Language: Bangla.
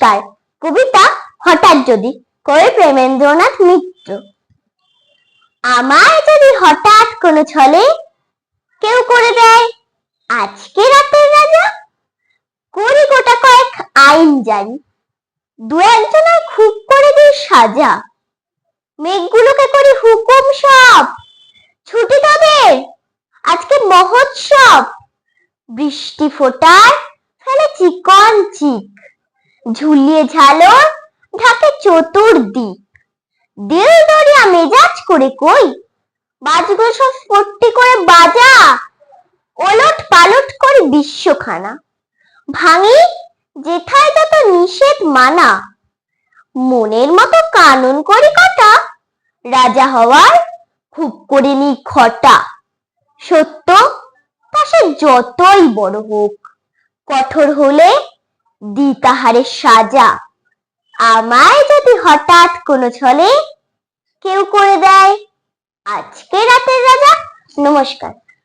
নমস্কার। কবিতা হঠাৎ যদি করে প্রেমেন্দ্রনাথ মিত্র। আমায় যদি হঠাৎ কোনো ছলে কেউ করে দেয়, আজকে রাতের রাজা করি গোটা কয়েক আইন জারি। দু একজনের খুব করে দিই সাজা। মেঘগুলোকে করি হুকুম সব। ছুটি তাদের আজকে মহোৎসব। বৃষ্টি ফোটার ফেলে চিকন চিক। ঝুলিয়ে ঝালর ঢাকে চতুর্দিক। দিল দরিয়া মেজাজ করে কই? বাজগুলো সব ফট্টি করে বাজা। ওলট পালট করে বিশ্বখানা। ভাঙি যেথায় যত নিষেধ মানা। মনের মতো কানুন করি কটা। রাজা হওয়ার খুব করে নি খটা। সত্য তা সে যতই বড় হোক। কঠোর হলে দি তাহারে সাজা। আমায় যদি হঠাৎ কোনো ছলে কেউ করে দেয়, আজকে রাতের রাজা। নমস্কার।